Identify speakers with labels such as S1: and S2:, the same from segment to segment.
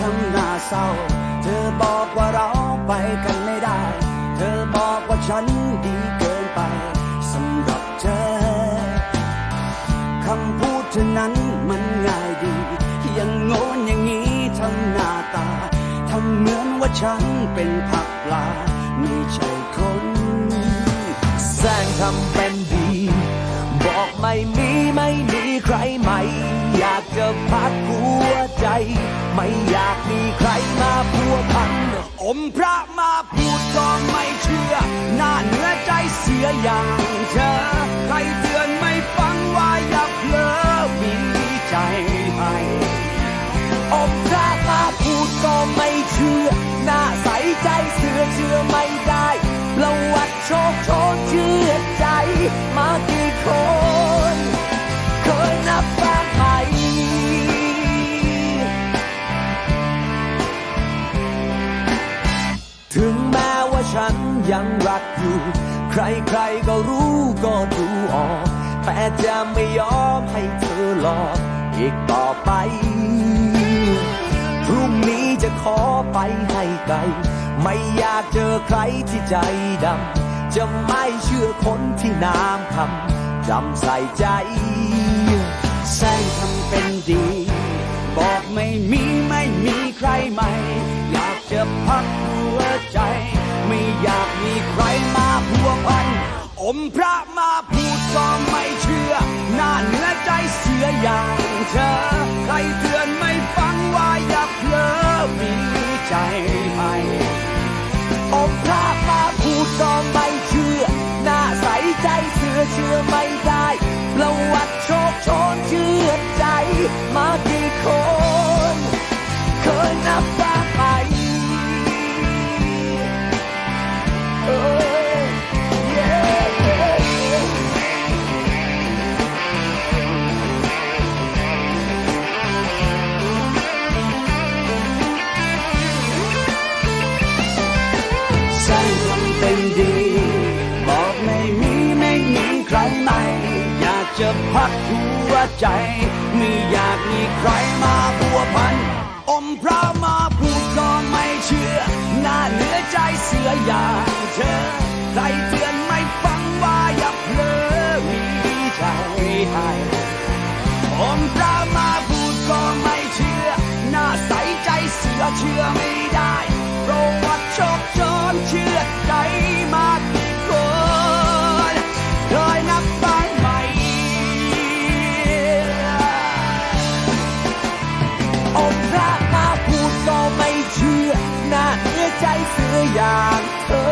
S1: ทำหน้าเศร้า เธอบอกว่าเราไปกันไม่ได้ เธอบอกว่าฉันดีเกินไปสำหรับเธอคำพูดเธอนั้นมันง่ายดี ยังโง่นอย่างนี้ทำหน้าตาทำเหมือนว่าฉันเป็นผักปลาไม่ใช่คน
S2: แสร้งทำเป็นดี บอกไม่มีไม่มีใครใหม่ อยากจะพักหัวใจ ไม่อยากมีใครมาพัวพัน
S1: อมพระมาพูดก็ไม่เชื่อ หน้าเนื้อใจเสียอย่างเธอ ใครเตือนไม่ฟังว่าอย่าเพลอมีใจให้
S2: อมพระมาพูดก็ไม่เชื่อ หน้าใสใจเสือเชื่อไม่ได้ ยังรักอยู่ ใครๆก็รู้ก็ดูออก แต่จะไม่ยอมให้เธอหลอกอีกต่อไป พรุ่งนี้จะขอไปให้ไกล ไม่อยากเจอใครที่ใจดำ จะไม่เชื่อคนที่น้ำคำจำใส่ใจ
S1: แสร้งทำเป็นดี บอกไม่มีไม่มีใครใหม่ อยากจะพักหัวใจ อยากมีใครมาพัวพัน อมพระมาพูดก็ไม่เชื่อหน้าเนือใจเสืออย่างเธอ ใครเตือนไม่ฟังว่าอย่าเพลอมีใจให้
S2: อมพระมาพูดก็ไม่เชื่อ หน้าใสใจเสือเชื่อไม่ เป็
S1: นดีบอกไม่มีไม่มีใครใหม่อยากจะพักหัวใจ ไม่อยากมีใครมาพัวพัน อมพระมาพูดก็ไม่เชื่อ หน้าเหนือใจเสืออย่างเธอ ใครเตือนไม่ฟังว่าอย่าเพลอมีใจให้อมพระมาพูดก็ไม่เชื่อ หน้าใสใจเสือเชื่อไม่ เ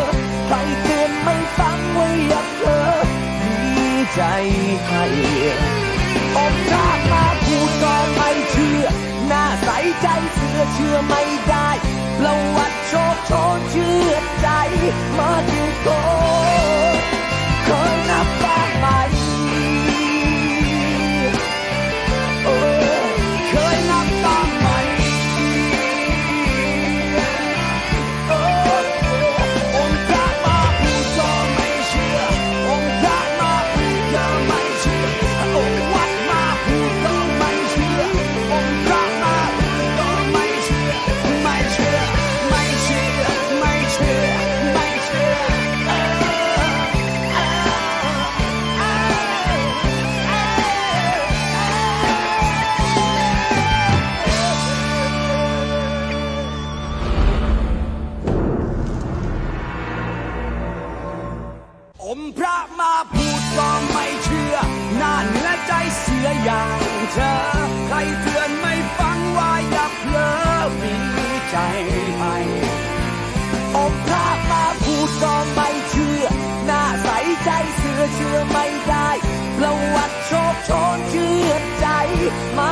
S1: My